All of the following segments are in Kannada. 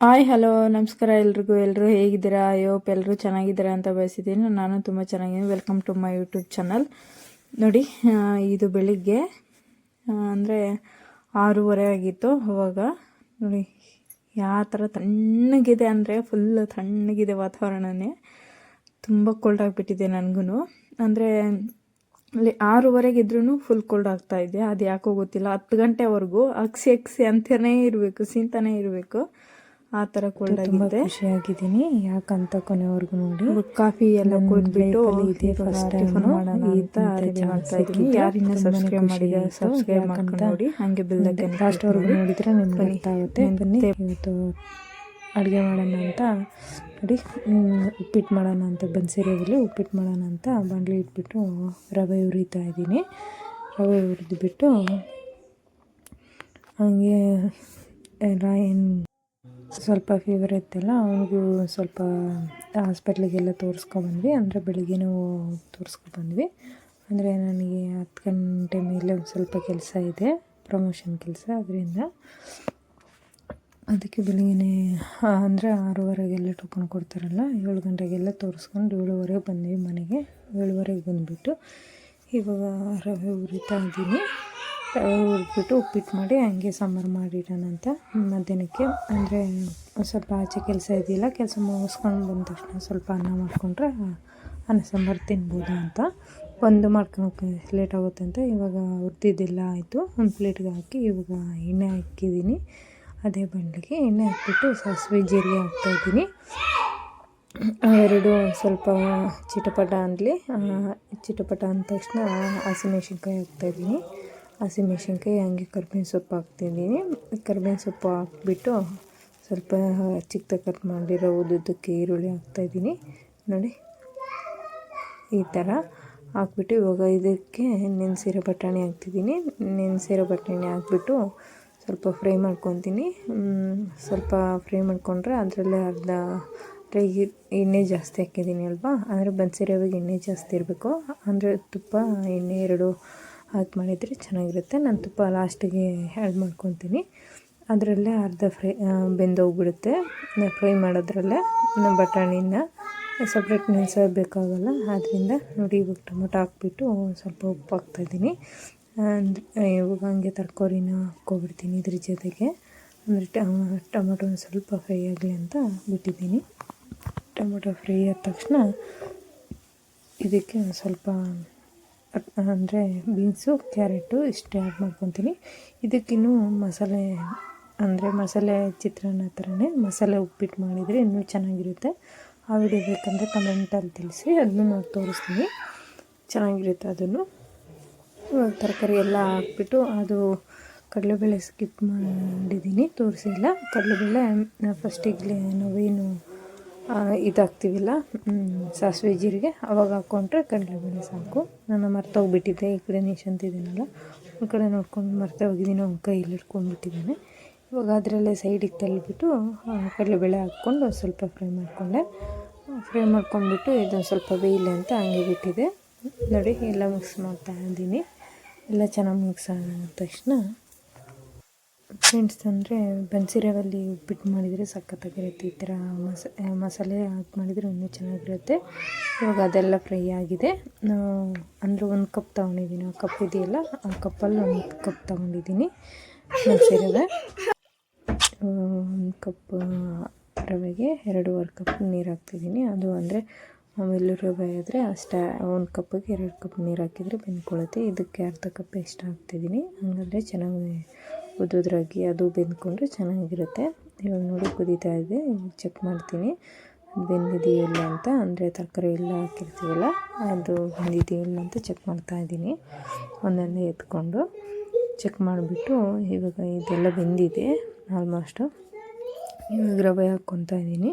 ಹಾಯ್ ಹಲೋ ನಮಸ್ಕಾರ ಎಲ್ರಿಗೂ. ಎಲ್ಲರೂ ಹೇಗಿದ್ದೀರಾ? ಅಯ್ಯೋಪ್ ಎಲ್ಲರೂ ಚೆನ್ನಾಗಿದ್ದೀರಾ ಅಂತ ಬಯಸಿದ್ದೀನಿ. ನಾನು ತುಂಬ ಚೆನ್ನಾಗಿದ್ದೀನಿ. Welcome to my YouTube channel ನೋಡಿ ಇದು ಬೆಳಿಗ್ಗೆ ಅಂದರೆ ಆರೂವರೆ ಆಗಿತ್ತು ಅವಾಗ. ನೋಡಿ, ಯಾವ ಥರ ತಣ್ಣಗಿದೆ ಅಂದರೆ ಫುಲ್ ತಣ್ಣಗಿದೆ ವಾತಾವರಣನೇ. ತುಂಬ ಕೋಲ್ಡ್ ಆಗಿಬಿಟ್ಟಿದೆ ನನಗೂ ಅಂದರೆ, ಅಲ್ಲಿ ಆರೂವರೆಗಿದ್ರೂ ಫುಲ್ ಕೋಲ್ಡ್ ಆಗ್ತಾ ಇದೆ. ಅದು ಯಾಕೋ ಗೊತ್ತಿಲ್ಲ. ಹತ್ತು ಗಂಟೆವರೆಗೂ ಅಕ್ಸಿ ಅಕ್ಸಿ ಅಂತಲೇ ಇರಬೇಕು, ಸಿಂತಾನೇ ಇರಬೇಕು. ಆ ಥರ ಕೋಲ್ಡ್ ಆಗಿದೆ ಖುಷಿಯಾಗಿದ್ದೀನಿ. ಯಾಕಂತ ಕೊನೆವರೆಗೂ ನೋಡಿ. ಕಾಫಿ ಎಲ್ಲ ಕುಡಿದ್ಬಿಟ್ಟು ಇದೇ ಫಸ್ಟ್ ಟೈಮ್ ಮಾಡೋಣ ಅಂತ ರೆಡಿ ಮಾಡ್ತಾ ಇದ್ದೀನಿ. ಯಾರಿನ್ನ ಸಬ್ಸ್ಕ್ರೈಬ್ ಮಾಡಿದ್ರೆ ಮಾಡಿದ ಸಬ್ಸ್ಕ್ರೈಬ್ ಮಾಡ್ಕೊಂಡು ನೋಡಿ. ಹಂಗೆ ಬೆಲ್ಲಕ್ಕೆ ಲಾಸ್ಟ್ ಅವ್ರಿಗೆ ನೋಡಿದ್ರೆ ನಿಮ್ಗೆ ಗೊತ್ತಾಗುತ್ತೆ. ಬನ್ನಿ. ಇವತ್ತು ಅಡುಗೆ ಮಾಡೋಣ ಅಂತ ನೋಡಿ. ಉಪ್ಪಿಟ್ಟು ಮಾಡೋಣ ಅಂತ ಬನ್ಸಿರೋದಲ್ಲಿ ಉಪ್ಪಿಟ್ಟು ಮಾಡೋಣ ಅಂತ ಬಾಣಲಿ ಇಟ್ಬಿಟ್ಟು ರವೆ ಉರಿತಾ ಇದ್ದೀನಿ. ರವೆ ಹುರಿದ್ಬಿಟ್ಟು ಹಾಗೆ ರಾಯನ್ ಸ್ವಲ್ಪ ಫೀವರ್ ಇತ್ತಲ್ಲ, ಅವನಿಗೂ ಸ್ವಲ್ಪ ಹಾಸ್ಪಿಟ್ಲಿಗೆಲ್ಲ ತೋರಿಸ್ಕೊಬಂದ್ವಿ. ಅಂದರೆ ಬೆಳಿಗ್ಗೆನೂ ತೋರಿಸ್ಕೊಬಂದ್ವಿ. ಅಂದರೆ ನನಗೆ ಹತ್ತು ಗಂಟೆ ಮೇಲೆ ಒಂದು ಸ್ವಲ್ಪ ಕೆಲಸ ಇದೆ ಪ್ರಮೋಷನ್ ಕೆಲಸ ಅದರಿಂದ. ಅದಕ್ಕೆ ಬೆಳಿಗ್ಗೆ ಅಂದರೆ ಆರೂವರೆಗೆಲ್ಲ ಟೋಕನ್ ಕೊಡ್ತಾರಲ್ಲ, ಏಳು ಗಂಟೆಗೆಲ್ಲ ತೋರಿಸ್ಕೊಂಡು ಏಳುವರೆಗೆ ಬಂದ್ವಿ ಮನೆಗೆ. ಏಳುವರೆಗೆ ಬಂದುಬಿಟ್ಟು ಇವಾಗ ರವೆ ಹುರಿತಾ ಇದ್ದೀನಿ. ಹುರಿದ್ಬಿಟ್ಟು ಉಪ್ಪಿಟ್ಟು ಮಾಡಿ ಹಂಗೆ ಸಾಂಬಾರು ಮಾಡಿಡೋಣ ಅಂತ. ಮಧ್ಯಾಹ್ನಕ್ಕೆ ಅಂದರೆ ಸ್ವಲ್ಪ ಆಚೆ ಕೆಲಸ ಇದೆಯಲ್ಲ ಕೆಲಸ ಮುಗಿಸ್ಕೊಂಡು ಬಂದ ತಕ್ಷಣ ಸ್ವಲ್ಪ ಅನ್ನ ಮಾಡಿಕೊಂಡ್ರೆ ಅನ್ನ ಸಾಂಬಾರು ತಿನ್ಬೋದು ಅಂತ. ಒಂದು ಮಾಡ್ಕೊಳಕ್ಕೆ ಲೇಟ್ ಆಗುತ್ತೆ ಅಂತ ಇವಾಗ ಹುರಿದಿದ್ದೆಲ್ಲ ಆಯಿತು. ಒಂದು ಪ್ಲೇಟ್ಗೆ ಹಾಕಿ ಇವಾಗ ಎಣ್ಣೆ ಹಾಕಿದ್ದೀನಿ. ಅದೇ ಬಂಡ್ಲಿಗೆ ಎಣ್ಣೆ ಹಾಕ್ಬಿಟ್ಟು ಸಾಸಿವೆ ಜೀರಿಗೆ ಹಾಕ್ತಾಯಿದ್ದೀನಿ ಅವೆರಡು ಸ್ವಲ್ಪ ಚಿಟಪಟ ಅನ್ನಲಿ ಚಿಟಪಟ ಅಂದ ತಕ್ಷಣ ಹಸಿಮೆಣ್ಸಿನ್ಕಾಯಿ ಹಾಕ್ತಾಯಿದ್ದೀನಿ ಹಸಿಮೆಣ್ಸಿನ್ಕಾಯಿ ಹಂಗೆ ಕರ್ಬೇವಿನ ಸೊಪ್ಪು ಹಾಕ್ತಿದ್ದೀನಿ. ಕರ್ಬೇವಿನ ಸೊಪ್ಪು ಹಾಕ್ಬಿಟ್ಟು ಸ್ವಲ್ಪ ಚಿಕ್ಕದಾಗಿ ಕಟ್ ಮಾಡಿರೋ ಉದ್ದುದ್ದಕ್ಕೆ ಈರುಳ್ಳಿ ಹಾಕ್ತಾಯಿದ್ದೀನಿ ನೋಡಿ, ಈ ಥರ ಹಾಕ್ಬಿಟ್ಟು ಇವಾಗ ಇದಕ್ಕೆ ನೆನೆಸಿರೋ ಬಟಾಣಿ ಹಾಕ್ತಿದ್ದೀನಿ. ನೆನೆಸಿರೋ ಬಟಾಣಿ ಹಾಕ್ಬಿಟ್ಟು ಸ್ವಲ್ಪ ಫ್ರೈ ಮಾಡ್ಕೊತೀನಿ. ಸ್ವಲ್ಪ ಫ್ರೈ ಮಾಡಿಕೊಂಡ್ರೆ ಅದರಲ್ಲೇ ಅರ್ಧ ಎಣ್ಣೆ ಜಾಸ್ತಿ ಹಾಕಿದ್ದೀನಿ ಅಲ್ವಾ? ಅಂದರೆ ಬನ್ಸಿರೋವಾಗ ಎಣ್ಣೆ ಜಾಸ್ತಿ ಇರಬೇಕು. ಅಂದರೆ ತುಪ್ಪ, ಎಣ್ಣೆ ಎರಡು ಹಾಕಿ ಮಾಡಿದರೆ ಚೆನ್ನಾಗಿರುತ್ತೆ. ನಾನು ತುಪ್ಪ ಲಾಸ್ಟಿಗೆ ಆ್ಯಡ್ ಮಾಡ್ಕೊತೀನಿ ಅದರಲ್ಲೇ ಅರ್ಧ ಫ್ರೈ ಬೆಂದೋಗ್ಬಿಡುತ್ತೆ. ಫ್ರೈ ಮಾಡೋದ್ರಲ್ಲೇ ಬಟಾಣಿನ ಸಪ್ರೇಟ್ ನೆನೆಸಬೇಕಾಗಲ್ಲ ಆದ್ದರಿಂದ ನೋಡಿ ಇವಾಗ ಟೊಮೊಟೊ ಹಾಕ್ಬಿಟ್ಟು ಸ್ವಲ್ಪ ಉಪ್ಪು ಹಾಕ್ತಾಯಿದ್ದೀನಿ ಅಂದರೆ ಇವಾಗ ಹಂಗೆ ತರಕಾರಿನ ಹಾಕ್ಕೊಬಿಡ್ತೀನಿ ಇದ್ರ ಜೊತೆಗೆ. ಅಂದರೆ ಟೊಮೊಟೊ ಸ್ವಲ್ಪ ಫ್ರೈ ಆಗಲಿ ಅಂತ ಬಿಟ್ಟಿದ್ದೀನಿ. ಟೊಮೊಟೊ ಫ್ರೈ ಆದ ತಕ್ಷಣ ಇದಕ್ಕೆ ಒಂದು ಸ್ವಲ್ಪ ಅಂದರೆ ಬೀನ್ಸು, ಕ್ಯಾರೆಟು ಇಷ್ಟೇ ಆ್ಯಡ್ ಮಾಡ್ಕೊತೀನಿ. ಇದಕ್ಕಿನ್ನೂ ಮಸಾಲೆ, ಅಂದರೆ ಮಸಾಲೆ ಚಿತ್ರಾನ್ನ ಥರನೇ ಮಸಾಲೆ ಉಪ್ಪಿಟ್ಟು ಮಾಡಿದರೆ ಇನ್ನೂ ಚೆನ್ನಾಗಿರುತ್ತೆ. ಆ ವಿಡಿಯೋ ಬೇಕಂದರೆ ಕಮೆಂಟಲ್ಲಿ ತಿಳಿಸಿ, ಅದನ್ನು ನಾನು ತೋರಿಸ್ತೀನಿ. ಚೆನ್ನಾಗಿರುತ್ತೆ ಅದನ್ನು. ಇವಾಗ ತರಕಾರಿ ಎಲ್ಲ ಹಾಕ್ಬಿಟ್ಟು ಅದು ಕಡಲೆಬೇಳೆ ಸ್ಕಿಪ್ ಮಾಡಿದ್ದೀನಿ, ತೋರಿಸಿಲ್ಲ. ಕಡಲೆಬೇಳೆ ಫಸ್ಟಿಗೆ ನಾವೇನು ಆ, ಇದು ಹಾಕ್ತೀವಲ್ಲ ಸಾಸಿವೆ ಜೀರಿಗೆ ಅವಾಗ ಹಾಕ್ಕೊಂಡ್ರೆ ಕಡಲೆಬೇಳೆ ಸಾಕು. ನಾನು ಮರ್ತೋಗ್ಬಿಟ್ಟಿದ್ದೆ ಈ ಕಡೆ ನಿಶಂತಿದ್ದೀನಲ್ಲ ಆ ಕಡೆ ನೋಡ್ಕೊಂಡು ಮರ್ತೇ ಹೋಗಿದ್ದೀನಿ. ಅವ್ನ ಕೈಯಲ್ಲಿ ಹಿಡ್ಕೊಂಡ್ಬಿಟ್ಟಿದ್ದಾನೆ. ಇವಾಗ ಅದರಲ್ಲೇ ಸೈಡಿಗೆ ತಳ್ಳಿಬಿಟ್ಟು ಕಡಲೆಬೇಳೆ ಹಾಕ್ಕೊಂಡು ಸ್ವಲ್ಪ ಫ್ರೈ ಮಾಡಿಕೊಂಡೆ. ಫ್ರೈ ಮಾಡ್ಕೊಂಡ್ಬಿಟ್ಟು ಇದೊಂದು ಸ್ವಲ್ಪ ಬೇಯಿಲ್ಲ ಅಂತ ಹಂಗೆ ಬಿಟ್ಟಿದೆ. ನೋಡಿ ಎಲ್ಲ ಮಿಕ್ಸ್ ಮಾಡ್ತಾ ಇದ್ದೀನಿ. ಎಲ್ಲ ಚೆನ್ನಾಗಿ ಮಿಕ್ಸ್ ಆದ ತಕ್ಷಣ ಫ್ರೆಂಡ್ಸ್ ಅಂದರೆ ಬನ್ಸಿರವಲ್ಲಿ ಉಪ್ಪಿಟ್ಟು ಮಾಡಿದರೆ ಸಖತ್ತಾಗಿರುತ್ತೆ. ಈ ಥರ ಮಸ, ಮಸಾಲೆ ಹಾಕಿ ಮಾಡಿದರೆ ಇನ್ನೂ ಚೆನ್ನಾಗಿರುತ್ತೆ. ಇವಾಗ ಅದೆಲ್ಲ ಫ್ರೈ ಆಗಿದೆ. ಅಂದರೆ ಒಂದು ಕಪ್ ತೊಗೊಂಡಿದ್ದೀನಿ. ಆ ಕಪ್ ಇದೆಯಲ್ಲ, ಆ ಕಪ್ಪಲ್ಲಿ ಒಂದು ಕಪ್ ತೊಗೊಂಡಿದ್ದೀನಿ. ಬನ್ಸಿರವೆ ಒಂದು ಕಪ್ ರವೆಗೆ ಎರಡೂವರೆ ಕಪ್ ನೀರು ಹಾಕ್ತಿದ್ದೀನಿ. ಅದು ಅಂದರೆ ಆಮೇಲೆ ರವೆ ಆದರೆ ಅಷ್ಟೇ, ಒಂದು ಕಪ್ಪಿಗೆ ಎರಡು ಕಪ್ ನೀರು ಹಾಕಿದರೆ ಬೆಂದ್ಕೊಳ್ಳುತ್ತೆ ಇದಕ್ಕೆ ಅರ್ಧ ಕಪ್ ಎಷ್ಟು ಹಾಕ್ತಿದ್ದೀನಿ. ಹಂಗಂದರೆ ಚೆನ್ನಾಗಿ ಉದುದ್ರಾಗಿ ಅದು ಬೆಂದ್ಕೊಂಡ್ರೆ ಚೆನ್ನಾಗಿರುತ್ತೆ. ಇವಾಗ ನೋಡಿ ಕುದೀತಾ ಇದೆ, ಚೆಕ್ ಮಾಡ್ತೀನಿ. ಬೆಂದಿದೆಯಾ ಇಲ್ಲ ಅಂತ, ಅಂದರೆ ತರಕಾರಿ ಎಲ್ಲ ಹಾಕಿರ್ತೀವಲ್ಲ, ಅದು ಬೆಂದಿದೆಯೋ ಇಲ್ಲ ಅಂತ ಚೆಕ್ ಮಾಡ್ತಾ ಇದ್ದೀನಿ. ಒಂದೊಂದೇ ಎತ್ಕೊಂಡು ಚೆಕ್ ಮಾಡಿಬಿಟ್ಟು ಇವಾಗ ಇದೆಲ್ಲ ಬೆಂದಿದೆ ಆಲ್ಮೋಸ್ಟು ಇವಾಗ ರವೆ ಹಾಕ್ಕೊತಾ ಇದ್ದೀನಿ.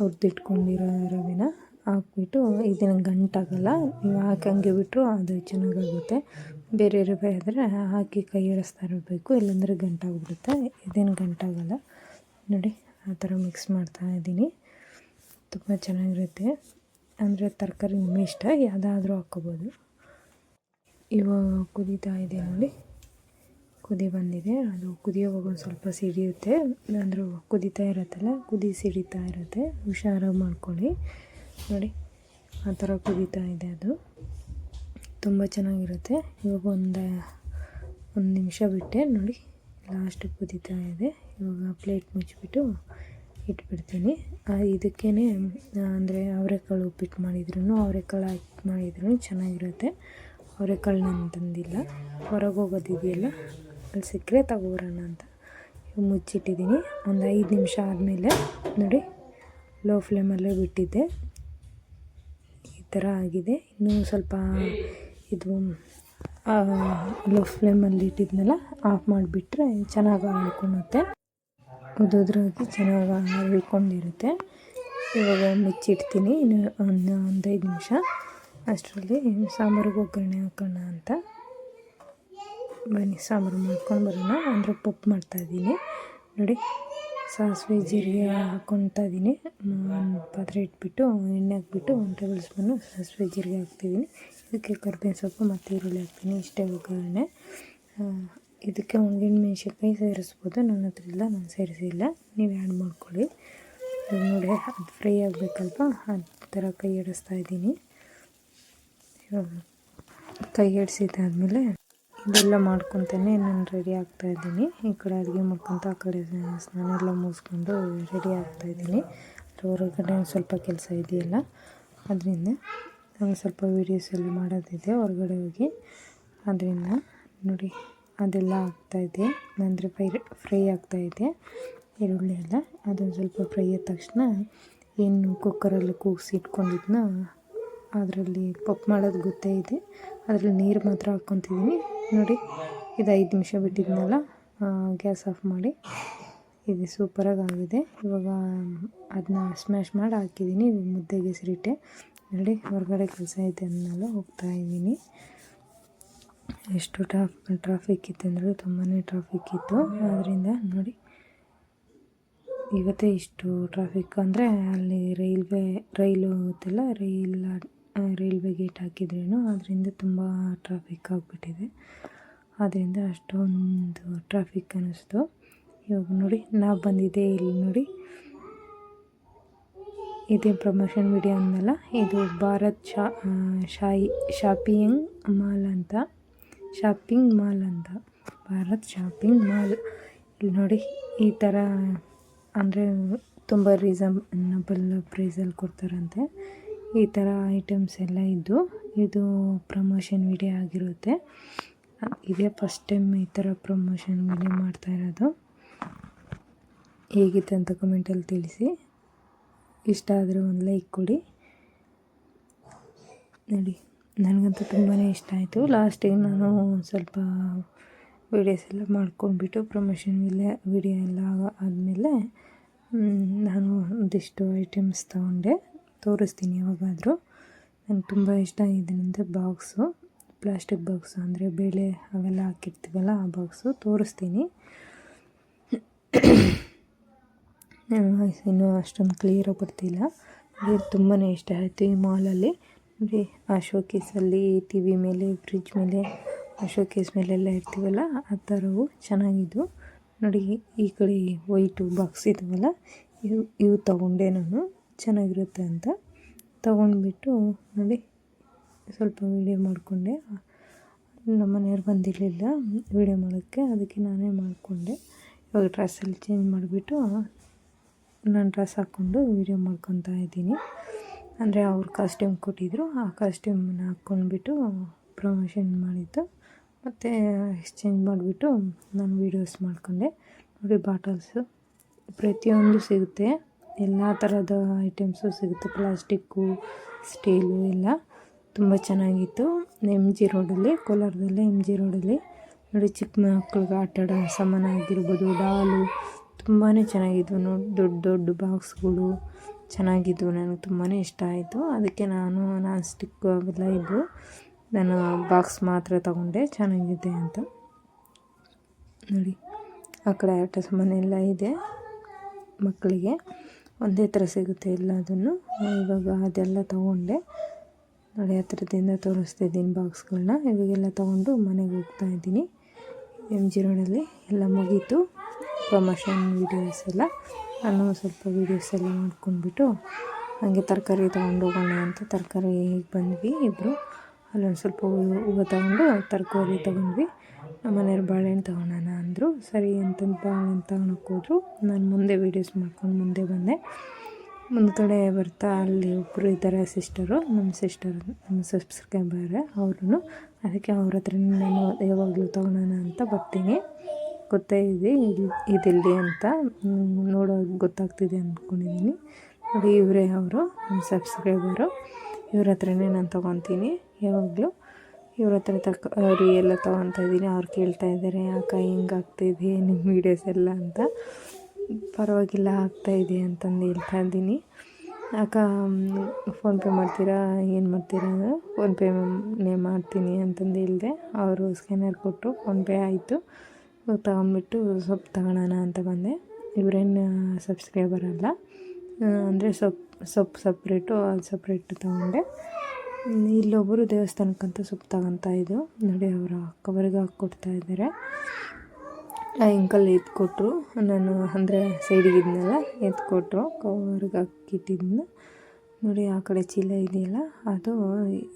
ಹುರಿದಿಟ್ಕೊಂಡಿರೋ ರವೆನ. ಹಾಕ್ಬಿಟ್ಟು ಇದನ್ನು ಗಂಟಾಗಲ್ಲ, ನೀವು ಹಾಕಂಗೆ ಬಿಟ್ಟರು ಅದು ಚೆನ್ನಾಗಾಗುತ್ತೆ. ಬೇರೆ ರೂಪಾಯಿ ಆದರೆ ಹಾಕಿ ಕೈ ಇಳಿಸ್ತಾ ಇರಬೇಕು, ಇಲ್ಲಾಂದರೆ ಗಂಟಾಗ್ಬಿಡುತ್ತೆ. ಇದೇನು ಗಂಟಾಗಲ್ಲ. ನೋಡಿ, ಆ ಥರ ಮಿಕ್ಸ್ ಮಾಡ್ತಾ ಇದ್ದೀನಿ. ತುಂಬ ಚೆನ್ನಾಗಿರುತ್ತೆ. ಅಂದರೆ ತರಕಾರಿ ನಿಮ್ಮ ಇಷ್ಟ, ಯಾವುದಾದ್ರೂ ಹಾಕ್ಕೋಬೋದು. ಇವಾಗ ಕುದೀತಾ ಇದೆ ನೋಡಿ. ಕುದಿ ಬಂದಿದೆ. ಅದು ಕುದಿಯೋವಾಗ ಒಂದು ಸ್ವಲ್ಪ ಸಿಡಿಯುತ್ತೆ. ಅಂದರೂ ಕುದೀತಾ ಇರುತ್ತಲ್ಲ, ಕುದಿ ಸಿಡಿತಾ ಇರುತ್ತೆ. ಹುಷಾರಾಗಿ ಮಾಡ್ಕೊಳ್ಳಿ. ನೋಡಿ, ಆ ಥರ ಕುದೀತಾ ಇದೆ ಅದು. ತುಂಬ ಚೆನ್ನಾಗಿರುತ್ತೆ. ಇವಾಗ ಒಂದು ಒಂದು ನಿಮಿಷ ಬಿಟ್ಟೆ. ನೋಡಿ ಲಾಸ್ಟ್ ಕುದೀತಾ ಇದೆ. ಇವಾಗ ಪ್ಲೇಟ್ ಮುಚ್ಚಿಬಿಟ್ಟು ಇಟ್ಬಿಡ್ತೀನಿ. ಇದಕ್ಕೇ ಅಂದರೆ ಅವರೆಕಾಳು ಉಪ್ಪಿಟ್ಟು ಮಾಡಿದ್ರು ಅವರೆಕಾಳು ಹಾಕಿ ಮಾಡಿದ್ರು ಚೆನ್ನಾಗಿರುತ್ತೆ. ಅವರೆಕಾಳು ನಾನು ತಂದಿಲ್ಲ. ಹೊರಗೆ ಹೋಗೋದಿದೆಯಲ್ಲ, ಅಲ್ಲಿ ಸಿಕ್ಕರೆ ತಗೋಬರೋಣ ಅಂತ ಮುಚ್ಚಿಟ್ಟಿದ್ದೀನಿ. ಒಂದು ಐದು ನಿಮಿಷ ಆದಮೇಲೆ, ನೋಡಿ ಲೋ ಫ್ಲೇಮಲ್ಲೇ ಬಿಟ್ಟಿದ್ದೆ. ಥರ ಆಗಿದೆ. ಇನ್ನೂ ಸ್ವಲ್ಪ ಇದು ಲೋ ಫ್ಲೇಮಲ್ಲಿ ಇಟ್ಟಿದ್ನಲ್ಲ ಆಫ್ ಮಾಡಿಬಿಟ್ರೆ ಚೆನ್ನಾಗಿ ಹಾಕೊಳ್ಳುತ್ತೆ ಉದುದ್ರಾಗಿ ಚೆನ್ನಾಗಿ ಹಳ್ಕೊಂಡಿರುತ್ತೆ ಇವಾಗ ಮುಚ್ಚಿಡ್ತೀನಿ ಇನ್ನು ಒಂದು ಒಂದೈದು ನಿಮಿಷ. ಅಷ್ಟರಲ್ಲಿ ಸಾಂಬಾರಿಗೆ ಒಗ್ಗರಣೆ ಹಾಕೋಣ ಅಂತ. ಬನ್ನಿ, ಸಾಂಬಾರು ಮಾಡ್ಕೊಂಡು ಬರೋಣ. ಅಂದರೆ ಪಪ್ಪು ಮಾಡ್ತಾಯಿದ್ದೀನಿ ನೋಡಿ. ಸಾಸಿವೆ ಜೀರಿಗೆ ಹಾಕ್ಕೊತಾ ಇದ್ದೀನಿ. ಪಾತ್ರೆ ಇಟ್ಬಿಟ್ಟು, ಎಣ್ಣೆ ಹಾಕ್ಬಿಟ್ಟು ಒಂದು ಟೇಬಲ್ ಸ್ಪೂನು ಸಾಸಿವೆ ಜೀರಿಗೆ ಹಾಕ್ತಿದ್ದೀನಿ. ಇದಕ್ಕೆ ಕರ್ಬೇವಿನ ಸೊಪ್ಪು ಮತ್ತು ಈರುಳ್ಳಿ ಹಾಕ್ತೀನಿ. ಇಷ್ಟೇ ಒಗ್ಗರಣೆ ಇದಕ್ಕೆ ಒಣಗಿನ ಮೆಣಸಿನ್ಕಾಯಿ ಸೇರಿಸ್ಬೋದು. ನನ್ನ ಹತ್ರ ಇಲ್ಲ ನಾನು ಸೇರಿಸಿಲ್ಲ. ನೀವು ಆ್ಯಡ್ ಮಾಡ್ಕೊಳ್ಳಿ. ನೋಡಿ, ಅದು ಫ್ರೈ ಆಗಬೇಕಲ್ಪ ಆ ಥರ ಕೈ ಆಡಿಸ್ತಾ ಇದ್ದೀನಿ. ಕೈ ಆಡಿಸಿದ್ದಾದಮೇಲೆ ಇದೆಲ್ಲ ಮಾಡ್ಕೊತಾನೆ ನಾನು ರೆಡಿ ಆಗ್ತಾ ಇದ್ದೀನಿ. ಈ ಕಡೆ ಅಡುಗೆ ಮಾಡ್ಕೊತ ಆ ಕಡೆ ಸ್ನಾನ ಎಲ್ಲ ಮುಗಿಸ್ಕೊಂಡು ರೆಡಿ ಆಗ್ತಾ ಇದ್ದೀನಿ. ಹೊರಗಡೆ ಒಂದು ಸ್ವಲ್ಪ ಕೆಲಸ ಇದೆಯಲ್ಲ, ಅದರಿಂದ ನಾನು ಸ್ವಲ್ಪ ವೀಡಿಯೋಸ್ ಎಲ್ಲ ಮಾಡೋದಿದೆ. ಹೊರಗಡೆ ಹೋಗಿ ಅದರಿಂದ ನೋಡಿ, ಅದೆಲ್ಲ ಆಗ್ತಾಯಿದೆ ಅಂದರೆ ಫ್ರೈ ಫ್ರೈ ಆಗ್ತಾಯಿದೆ ಈರುಳ್ಳಿ ಎಲ್ಲ, ಅದೊಂದು ಸ್ವಲ್ಪ ಫ್ರೈ ಆದ ತಕ್ಷಣ, ಏನು ಕುಕ್ಕರಲ್ಲಿ ಕೂಗಿಸಿ ಇಟ್ಕೊಂಡಿದ್ನ ಅದರಲ್ಲಿ ಪಪ್ಪು ಮಾಡೋದು ಗೊತ್ತೇ ಇದೆ. ಅದರಲ್ಲಿ ನೀರು ಮಾತ್ರ ಹಾಕ್ಕೊತಿದ್ದೀನಿ ನೋಡಿ, ಇದು ಐದು ನಿಮಿಷ ಬಿಟ್ಟಿದ್ನಲ್ಲ ಗ್ಯಾಸ್ ಆಫ್ ಮಾಡಿ. ಇದು ಸೂಪರಾಗಿ ಆಗಿದೆ ಇವಾಗ ಅದನ್ನ ಸ್ಮ್ಯಾಶ್ ಮಾಡಿ ಹಾಕಿದ್ದೀನಿ ಮುದ್ದೆಗೆ ಹೆಸರಿಟ್ಟೆ ನೋಡಿ, ಹೊರಗಡೆ ಕೆಲಸ ಇದೆ ಅನ್ನೆಲ್ಲ ಹೋಗ್ತಾ ಇದ್ದೀನಿ ಎಷ್ಟು ಟ್ರಾಫ್ ಟ್ರಾಫಿಕ್ ಇತ್ತು ಅಂದರೆ ತುಂಬಾ ಟ್ರಾಫಿಕ್ ಇತ್ತು. ಅದರಿಂದ ನೋಡಿ, ಇವತ್ತೇ ಇಷ್ಟು ಟ್ರಾಫಿಕ್ ಅಂದರೆ ಅಲ್ಲಿ ರೈಲ್ವೆ, ರೈಲು ಹೋಗುತ್ತಲ್ಲ, ರೈಲ್ ರೈಲ್ವೆ ಗೇಟ್ ಹಾಕಿದ್ರೇನು ಅದರಿಂದ ತುಂಬ ಟ್ರಾಫಿಕ್ ಆಗಿಬಿಟ್ಟಿದೆ. ಅದರಿಂದ ಅಷ್ಟೊಂದು ಟ್ರಾಫಿಕ್ ಅನ್ನಿಸ್ತು. ಇವಾಗ ನೋಡಿ ನಾ ಬಂದಿದ್ದೆ ಇಲ್ಲಿ ನೋಡಿ. ಇದೇ ಪ್ರಮೋಷನ್ ವಿಡಿಯೋ ಅಂದಲ್ಲ ಇದು ಭಾರತ್ ಶಾ ಶಾಯಿ ಶಾಪಿಂಗ್ ಮಾಲ್ ಅಂತ. ಶಾಪಿಂಗ್ ಮಾಲ್ ಅಂತ. Bharat shopping mall. ಇಲ್ಲಿ ನೋಡಿ, ಈ ಥರ ಅಂದರೆ ತುಂಬ ರೀಸನಬಲ್ ಪ್ರೈಸಲ್ಲಿ ಕೊಡ್ತಾರಂತೆ. ಈ ಥರ ಐಟಮ್ಸ್ ಎಲ್ಲ ಇದ್ದು ಇದು ಪ್ರಮೋಷನ್ ವಿಡಿಯೋ ಆಗಿರುತ್ತೆ. ಇದೇ ಫಸ್ಟ್ ಟೈಮ್ ಈ ಥರ ಪ್ರಮೋಷನ್ ವಿಡಿಯೋ ಮಾಡ್ತಾ ಇರೋದು. ಹೇಗಿತ್ತು ಅಂತ ಕಮೆಂಟಲ್ಲಿ ತಿಳಿಸಿ. ಇಷ್ಟ ಆದರೆ ಒಂದು ಲೈಕ್ ಕೊಡಿ. ನೋಡಿ, ನನಗಂತೂ ತುಂಬಾ ಇಷ್ಟ ಆಯಿತು. ಲಾಸ್ಟಿಗೆ ನಾನು ಸ್ವಲ್ಪ ವೀಡಿಯೋಸ್ ಎಲ್ಲ ಮಾಡ್ಕೊಂಡ್ಬಿಟ್ಟು ಪ್ರಮೋಷನ್ ಇಲ್ಲ ವಿಡಿಯೋ ಎಲ್ಲ ಆದಮೇಲೆ ನಾನು ಒಂದಿಷ್ಟು ಐಟಮ್ಸ್ ತೊಗೊಂಡೆ. ತೋರಿಸ್ತೀನಿ ಯಾವಾಗಾದರೂ. ನಂಗೆ ತುಂಬ ಇಷ್ಟ ಇದರಿಂದ ಬಾಕ್ಸು. ಪ್ಲಾಸ್ಟಿಕ್ ಬಾಕ್ಸು ಅಂದರೆ ಬೇಳೆ ಅವೆಲ್ಲ ಹಾಕಿರ್ತೀವಲ್ಲ ಆ ಬಾಕ್ಸು ತೋರಿಸ್ತೀನಿ. ಇನ್ನೂ ಅಷ್ಟೊಂದು ಕ್ಲಿಯರಾಗಿ ಬರ್ತಿಲ್ಲ. ನನಗೆ ತುಂಬಾ ಇಷ್ಟ ಆಯಿತು ಈ ಮಾಲಲ್ಲಿ ನೋಡಿ ಆ ಶೋಕೇಸಲ್ಲಿ ಟಿ ವಿ ಮೇಲೆ ಫ್ರಿಜ್ ಮೇಲೆ, ಆ ಶೋಕೇಸ್ ಮೇಲೆಲ್ಲ ಇರ್ತೀವಲ್ಲ, ಆ ಥರವು ಚೆನ್ನಾಗಿದ್ದು. ನೋಡಿ ಈ ಕಡೆ ವೈಟು ಬಾಕ್ಸ್ ಇದ್ದಾವಲ್ಲ ಇವು ಇವು ತಗೊಂಡೆ ನಾನು. ಚೆನ್ನಾಗಿರುತ್ತೆ ಅಂತ ತೊಗೊಂಡ್ಬಿಟ್ಟು ನೋಡಿ, ಸ್ವಲ್ಪ ವೀಡಿಯೋ ಮಾಡಿಕೊಂಡೆ. ನಮ್ಮ ಮನೆಯವ್ರು ಬಂದಿರಲಿಲ್ಲ ವೀಡಿಯೋ ಮಾಡೋಕ್ಕೆ, ಅದಕ್ಕೆ ನಾನೇ ಮಾಡಿಕೊಂಡೆ. ಇವಾಗ ಡ್ರೆಸ್ಸಲ್ಲಿ ಚೇಂಜ್ ಮಾಡಿಬಿಟ್ಟು ನಾನು ಡ್ರೆಸ್ ಹಾಕ್ಕೊಂಡು ವೀಡಿಯೋ ಮಾಡ್ಕೊತಾ ಇದ್ದೀನಿ. ಅಂದರೆ ಅವ್ರು ಕಾಸ್ಟ್ಯೂಮ್ ಕೊಟ್ಟಿದ್ದರು ಆ ಕಾಸ್ಟ್ಯೂಮನ್ನ ಹಾಕ್ಕೊಂಡ್ಬಿಟ್ಟು ಪ್ರಮೋಷನ್ ಮಾಡಿದ್ದು. ಮತ್ತು ಎಕ್ಸ್ಚೇಂಜ್ ಮಾಡಿಬಿಟ್ಟು ನಾನು ವೀಡಿಯೋಸ್ ಮಾಡಿಕೊಂಡೆ. ನೋಡಿ ಬಾಟಲ್ಸು ಪ್ರತಿಯೊಂದು ಸಿಗುತ್ತೆ. ಎಲ್ಲ ಥರದ ಐಟಮ್ಸು ಸಿಗುತ್ತೆ. ಪ್ಲಾಸ್ಟಿಕ್ಕು, ಸ್ಟೀಲು ಎಲ್ಲ ತುಂಬ ಚೆನ್ನಾಗಿತ್ತು. ಎಂ ಜಿ ರೋಡಲ್ಲಿ ಕೋಲಾರದಲ್ಲಿ ಎಂ ಜಿ ರೋಡಲ್ಲಿ ನೋಡಿ, ಚಿಕ್ಕ ಮಕ್ಳಿಗೆ ಆಟ ಆಡೋ ಸಾಮಾನು ಆಗಿರ್ಬೋದು ಡಾಲು ತುಂಬಾ ಚೆನ್ನಾಗಿದ್ವು. ನೋಡಿ, ದೊಡ್ಡ ದೊಡ್ಡ ಬಾಕ್ಸ್ಗಳು ಚೆನ್ನಾಗಿದ್ವು. ನನಗೆ ತುಂಬಾ ಇಷ್ಟ ಆಯಿತು. ಅದಕ್ಕೆ ನಾನು, ನಾನ್ ಸ್ಟಿಕ್ಕು ಅವೆಲ್ಲ ಇದ್ದವು ನಾನು ಬಾಕ್ಸ್ ಮಾತ್ರ ತಗೊಂಡೆ. ಚೆನ್ನಾಗಿದೆ ಅಂತ. ನೋಡಿ, ಆ ಕಡೆ ಆಟ ಸಾಮಾನೆಲ್ಲ ಇದೆ ಮಕ್ಕಳಿಗೆ. ಒಂದೇ ಥರ ಸಿಗುತ್ತೆ ಇಲ್ಲ ಅದನ್ನು. ಇವಾಗ ಅದೆಲ್ಲ ತೊಗೊಂಡೆ. ನೋಡಿ ಹತ್ರದಿಂದ ತೋರಿಸ್ತಿದ್ದೀನಿ ಬಾಕ್ಸ್ಗಳನ್ನ. ಇವಾಗೆಲ್ಲ ತೊಗೊಂಡು ಮನೆಗೆ ಹೋಗ್ತಾ ಇದ್ದೀನಿ. ಎಂ ಜಿ ರೋಡಲ್ಲಿ ಎಲ್ಲ ಮುಗೀತು. ಪ್ರಮೋಷನ್ ವೀಡಿಯೋಸ್ ಎಲ್ಲ. ನಾನು ಸ್ವಲ್ಪ ವೀಡಿಯೋಸ್ ಎಲ್ಲ ಮಾಡ್ಕೊಂಡ್ಬಿಟ್ಟು ಹಾಗೆ ತರಕಾರಿ ಹೋಗೋಣ ಅಂತ ತರಕಾರಿ ಬಂದ್ವಿ ಇಬ್ಬರು ಅಲ್ಲೊಂದು ಸ್ವಲ್ಪ ಹೂವು ತೊಗೊಂಡು ತರಕಾರಿ ತೊಗೊಂಡ್ವಿ. ನಮ್ಮ ಮನೆಯವ್ರು ಬಾಳೆಹಣ್ಣು ತೊಗೊಳೋಣ ಅಂದರು. ಸರಿ ಅಂತಂದು ಬಾಳೆಹಣ್ಣು ತಗೊಳಕ್ಕೆ ಹೋದರು. ನಾನು ಮುಂದೆ ವೀಡಿಯೋಸ್ ಮಾಡ್ಕೊಂಡು ಮುಂದೆ ಬಂದೆ. ಮುಂದ್ಗಡೆ ಬರ್ತಾ ಅಲ್ಲಿ ಒಬ್ಬರು ಇದ್ದಾರೆ ಸಿಸ್ಟರು ನಮ್ಮ ಸಿಸ್ಟರ್ ನಮ್ಮ ಸಬ್ಸ್ಕ್ರೈಬರ್ ಅವರು ಅದಕ್ಕೆ ಅವ್ರ ಹತ್ರ ನಾನು ಯಾವಾಗಲೂ ತೊಗೊಳೋಣ ಅಂತ ಬರ್ತೀನಿ. ಗೊತ್ತೇ ಇದೆ ಇಲ್ಲಿ ಇದಿಲ್ಲಿ ಅಂತ. ನೋಡೋ ಗೊತ್ತಾಗ್ತಿದೆ ಅಂದ್ಕೊಂಡಿದ್ದೀನಿ ನೋಡಿ ಇವರೇ ಅವರು, ನಮ್ಮ ಸಬ್ಸ್ಕ್ರೈಬರು ಇವ್ರ ಹತ್ರನೇ ನಾನು ತೊಗೊತೀನಿ ಯಾವಾಗಲೂ. ಇವ್ರ ಹತ್ರ ತಕ ಅವ್ರು ಎಲ್ಲ ತೊಗೊತಾ ಇದ್ದೀನಿ. ಅವ್ರು ಕೇಳ್ತಾ ಇದ್ದಾರೆ ಯಾಕ ಹಿಂಗೆ ಆಗ್ತಾಯಿದೆ ನಿಮ್ಮ ವೀಡಿಯೋಸ್ ಎಲ್ಲ ಅಂತ. ಪರವಾಗಿಲ್ಲ ಆಗ್ತಾಯಿದೆ ಅಂತಂದು ಹೇಳ್ತಾ ಇದ್ದೀನಿ. ಅಕ್ಕ ಫೋನ್ಪೇ ಮಾಡ್ತೀರಾ? ಏನು ಮಾಡ್ತೀರಾ? ಅಂದರೆ ಫೋನ್ಪೇನೇ ಮಾಡ್ತೀನಿ ಅಂತಂದು ಹೇಳಿದೆ. ಅವರು ಸ್ಕ್ಯಾನರ್ ಕೊಟ್ಟು ಫೋನ್ಪೇ ಆಯಿತು. ತಗೊಂಡ್ಬಿಟ್ಟು ಸೊಪ್ಪು ತಗೊಳ್ಳೋಣ ಅಂತ ಬಂದೆ. ಇವರೇನು ಸಬ್ಸ್ಕ್ರೈಬರ್ ಅಲ್ಲ. ಅಂದರೆ ಸೊಪ್ಪು ಸೊಪ್ಪು ಸಪ್ರೇಟು ಅದು ಸಪ್ರೇಟ್ ತೊಗೊಂಡೆ. ಇಲ್ಲೊಬ್ಬರು ದೇವಸ್ಥಾನಕ್ಕಂತ ಸೊಪ್ಪು ತಗೊತಾ ಇದ್ದು ನೋಡಿ, ಅವರ ಕವರ್ಗೆ ಹಾಕಿ ಕೊಡ್ತಾ ಇದ್ದಾರೆ ಅಂಕಲ್ ಎತ್ಕೊಟ್ರು. ನಾನು ಅಂದರೆ ಸೈಡಿಗೆ ಇದ್ನಲ್ಲ, ಎತ್ಕೊಟ್ರು. ಕವರ್ಗೆ ಹಾಕಿಟ್ಟಿದ್ನ. ನೋಡಿ, ಆ ಕಡೆ ಚೀಲ ಇದೆಯಲ್ಲ, ಅದು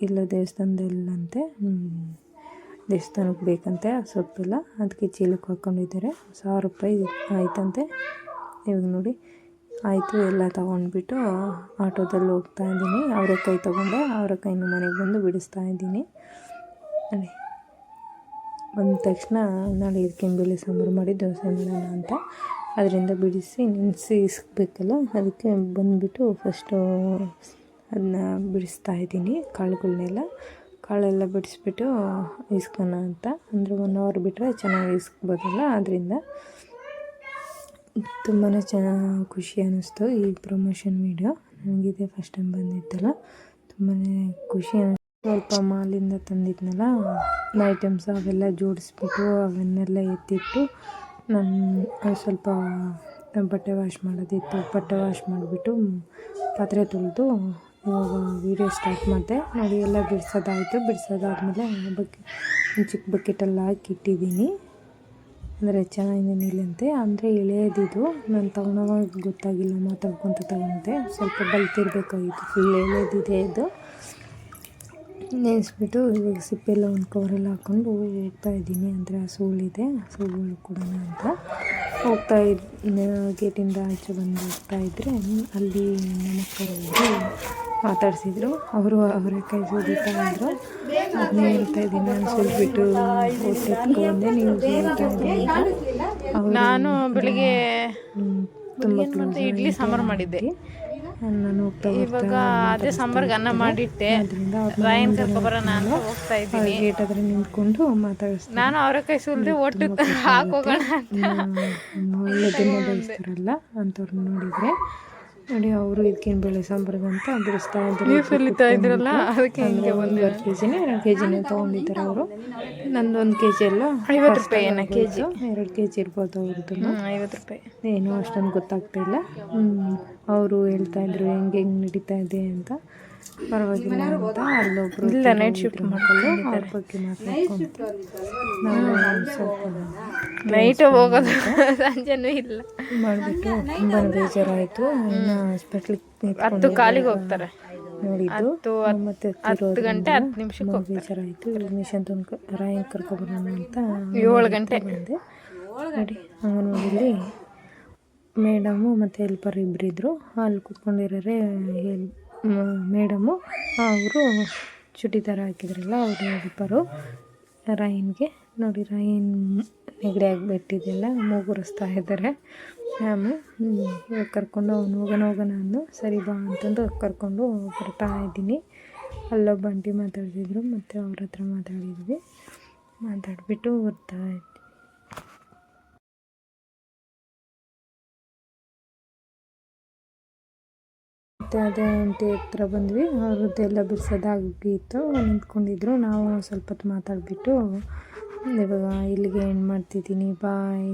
ಇಲ್ಲ ದೇವಸ್ಥಾನದಲ್ಲಂತೆ. ದೇವಸ್ಥಾನಕ್ಕೆ ಬೇಕಂತೆ, ಸೊಪ್ಪೆಲ್ಲ. ಅದಕ್ಕೆ ಚೀಲಕ್ಕೆ ಹಾಕ್ಕೊಂಡಿದ್ದಾರೆ ಸಾವಿರ ರೂಪಾಯಿ ಆಯ್ತಂತೆ. ಇವಾಗ ನೋಡಿ ಆಯಿತು, ಎಲ್ಲ ತೊಗೊಂಡ್ಬಿಟ್ಟು ಆಟೋದಲ್ಲಿ ಹೋಗ್ತಾ ಇದ್ದೀನಿ. ಅವರೆಕಾಯಿ ತೊಗೊಂಡೆ ಅವರೆಕಾಯಿನ ಮನೆಗೆ ಬಂದು ಬಿಡಿಸ್ತಾ ಇದ್ದೀನಿ. ನೋಡಿ ಬಂದ ತಕ್ಷಣ ನಾಳೆ ಇದಕ್ಕಿನ ಸಾಂಬಾರು ಮಾಡಿ ದೋಸೆ ಮಾಡೋಣ ಅಂತ. ಅದರಿಂದ ಬಿಡಿಸಿ ನೆನೆಸಿ ಇಸ್ಬೇಕಲ್ಲ ಅದಕ್ಕೆ ಬಂದುಬಿಟ್ಟು ಫಸ್ಟು ಅದನ್ನ ಬಿಡಿಸ್ತಾ ಇದ್ದೀನಿ ಕಾಳುಗಳನ್ನೆಲ್ಲ ಕಾಳೆಲ್ಲ ಬಿಡಿಸ್ಬಿಟ್ಟು ಇಸ್ಕೋಣ ಅಂತ. ಅಂದರೆ ಒನ್ ಅವರ್ ಬಿಟ್ಟರೆ ಚೆನ್ನಾಗಿ ಇಸ್ಕೋಬೋದಲ್ಲ, ಅದರಿಂದ. ತುಂಬಾ ಚೆನ್ನಾಗಿ ಖುಷಿ ಅನ್ನಿಸ್ತು ಈ ಪ್ರಮೋಷನ್ ವೀಡಿಯೋ ನನಗಿದೆ ಫಸ್ಟ್ ಟೈಮ್ ಬಂದಿತ್ತಲ್ಲ. ತುಂಬಾ ಖುಷಿ ಸ್ವಲ್ಪ ಮಾಲಿಂದ ತಂದಿದ್ನಲ್ಲ ಐಟಮ್ಸ್ ಅವೆಲ್ಲ ಜೋಡಿಸ್ಬಿಟ್ಟು ಅವನ್ನೆಲ್ಲ ಎತ್ತಿಟ್ಟು ನಾನು, ಸ್ವಲ್ಪ ಬಟ್ಟೆ ವಾಶ್ ಮಾಡೋದಿತ್ತು. ಬಟ್ಟೆ ವಾಶ್ ಮಾಡಿಬಿಟ್ಟು ಪಾತ್ರೆ ತೊಳೆದು ಇವಾಗ ವೀಡಿಯೋ ಸ್ಟಾರ್ಟ್ ಮಾಡಿದೆ. ನೋಡಿ ಎಲ್ಲ ಬಿಡಿಸೋದಾಯಿತು. ಬಿಡಿಸೋದಾದ್ಮೇಲೆ ಬಕೆ, ಚಿಕ್ಕ ಬಕೆಟಲ್ಲಿ ಹಾಕಿ ಇಟ್ಟಿದ್ದೀನಿ ಅಂದರೆ ಚೆನ್ನಾಗಿದೆ ನಿಲ್ಲಂತೆ ಅಂದರೆ ಎಳೆಯದಿದು. ನಾನು ತಗೊಳೋವಾಗ ಗೊತ್ತಾಗಿಲ್ಲ. ಮಾತಾಡ್ಕೊತ ತಗೊಂಡೆ. ಸ್ವಲ್ಪ ಬಲ್ತಿರ್ಬೇಕಾಗಿತ್ತು ಫುಲ್ ಎಳೆಯದಿದೆ ಇದು. ನೆನೆಸ್ಬಿಟ್ಟು ಇವಾಗ ಸಿಪ್ಪೆಲ್ಲ ಒಂದು ಕವರೆಲ್ಲ ಹಾಕ್ಕೊಂಡು ಹೋಗ್ತಾ ಇದ್ದೀನಿ. ಅಂದರೆ ಹಸುಗಳಿದೆ ಸೂಳು ಕೂಡ ಅಂತ ಹೋಗ್ತಾ ಇದ್ ಗೇಟಿಂದ ಆಚೆ ಬಂದು ಹೋಗ್ತಾ ಇದ್ದರೆ ಅಲ್ಲಿ ನಮಸ್ಕಾರ ಮಾತಾಡಿಸಿದ್ರು. ಅವರು ಅವರೆಕಾಯಿ ಕೈ ಇದ್ರು ಅದನ್ನೇ ಹೇಳ್ತಾ ಇದ್ದೀನಿ ನಾನು ಸುಲಿಬಿಟ್ಟು ಹೊಟ್ಟೆ ನೀವು ಅಂತ. ನಾನು ಬೆಳಿಗ್ಗೆ ತುಂಬ ಇಡ್ಲಿ ಸಾಂಬಾರು ಮಾಡಿದ್ದೆ. ನಾನು ಹೋಗ್ತಾ ಇವಾಗ ಅದೇ ಸಾಂಬಾರ್ಗೆ ಅನ್ನ ಮಾಡಿಟ್ಟೆ. ಅದರಿಂದ ರಾಯನ್ ಕರ್ಕೊಬರ ನಾನು ಹೋಗ್ತಾ ಇದ್ದೀನಿ. ಗೇಟ್ ಹತ್ರ ನಿಂತ್ಕೊಂಡು ಮಾತಾಡಿಸ್ತೀನಿ ನಾನು ಅವರೆಕಾಯಿ ಸುಲ್ದೆ ಒಟ್ಟು ಹಾಕೋಗೋಣ ಒಳ್ಳೆದನ್ನ ಬಯಸ್ತಾರಲ್ಲ ಅಂಥವ್ರು ನೋಡಿದರೆ. ನೋಡಿ ಅವರು ಇದಕ್ಕೇನು ಬೇಳೆ ಸಾಂಬಾರ್ಗೆ ಅಂತ ಬಿಡಿಸ್ತಾ ಇದ್ದಾರೆ ಸುಲಿತಾ ಇದ್ರಲ್ಲ ಅದಕ್ಕೆ ಹಿಂಗೆ ಒಂದು ಕೆ ಜಿನೇ ಎರಡು ಕೆ ಜಿನೇ ತೊಗೊಂಡಿದ್ದಾರೆ ಅವರು. ನಂದು ಒಂದು ಕೆ ಜಿ ಎಲ್ಲ ಐವತ್ತು ರೂಪಾಯಿ ಏನೋ ಕೆ ಜಿ ಎರಡು ಕೆ ಜಿ ಇರ್ಬೋದು ಅವ್ರದ್ದು. ಐವತ್ತು ರೂಪಾಯಿ. ಏನು ಅಷ್ಟೊಂದು ಗೊತ್ತಾಗ್ತಾ ಇಲ್ಲ. ಅವರು ಹೇಳ್ತಾ ಇದ್ರು ಹೆಂಗೆ ಹೆಂಗೆ ನಡೀತಾ ಇದೆ ಅಂತ. ಪರವಾಗಿಲ್ಲ ಅಂತ ಅಲ್ಲೊಬ್ರು ಇಲ್ಲ ನೈಟ್ ಶಿಫ್ಟ್ ಮಾಡ್ಕೊಂಡು ಅವ್ರ ಬಗ್ಗೆ ಮಾತಾಡ್ಕೊಂಡು. ಸ್ವಲ್ಪ ನೈಟ್ ಹೋಗೋದು? ಸಂಜೆನೂ ಇಲ್ಲ. ಮಾಡಿಬಿಟ್ಟು ತುಂಬ ಬೇಜಾರಾಯಿತು. ಇನ್ನು ಹಾಸ್ಪಿಟ್ಲಿಗೆ ಹತ್ತು ಕಾಲಿಗೆ ಹೋಗ್ತಾರೆ. ನೋಡಿದ್ದು ಹತ್ತು ಮತ್ತೆ ಹತ್ತು ಗಂಟೆ ಹತ್ತು ನಿಮಿಷಕ್ಕೆ ಹೋಗಿ ಬೇಜಾರಾಯಿತು. ಮಿಷನ್ ತಂದು ರಾಯನ್ ಕರ್ಕೊಬರೋಣ ಅಂತ ಏಳು ಗಂಟೆ. ಬಂದೆ. ನೋಡಿ ಅಂಗನವಾಡಿಲಿ ಮೇಡಮು ಮತ್ತು ಹೆಲ್ಪರ್ ಇಬ್ಬರಿದ್ರು ಅಲ್ಲಿ ಕೂತ್ಕೊಂಡಿರೋರೆ ಮೇಡಮು ಅವರು ಚುಟಿದಾರ ಹಾಕಿದ್ರಲ್ಲ, ಅವರು ಹೆಲ್ಪರು ರಾಯನ್ಗೆ ನೋಡಿ ರಾಯನ್ ನೆಗಡಿ ಆಗಿಬಿಟ್ಟಿದ್ದೆಲ್ಲ ಮೂಗುರಿಸ್ತಾ ಇದ್ದಾರೆ. ಮ್ಯಾಮು ಕರ್ಕೊಂಡು ಅವ್ನು ಹೋಗೋಣ ಹೋಗೋಣ ಅಂದು, ಸರಿ ಬಾ ಅಂತಂದು ಕರ್ಕೊಂಡು ಬರ್ತಾ ಇದ್ದೀನಿ. ಅಲ್ಲೊಬ್ಬ ಆಂಟಿ ಮಾತಾಡ್ತಿದ್ರು, ಮತ್ತು ಅವ್ರ ಹತ್ರ ಮಾತಾಡಿದ್ವಿ. ಮಾತಾಡಿಬಿಟ್ಟು ಬರ್ತಾ ಮತ್ತು ಅದೇ ಆಂಟಿ ಹತ್ರ ಬಂದ್ವಿ. ಅವ್ರದ್ದೆಲ್ಲ ಬಿಡಿಸೋದಾಗಿತ್ತು ನಿಂತ್ಕೊಂಡಿದ್ರು. ನಾವು ಸ್ವಲ್ಪ ಹೊತ್ತು ಮಾತಾಡಿಬಿಟ್ಟು ಇವಾಗ ಇಲ್ಲಿಗೆ ಎಂಡ್ ಮಾಡ್ತಿದ್ದೀನಿ. ಬಾಯ್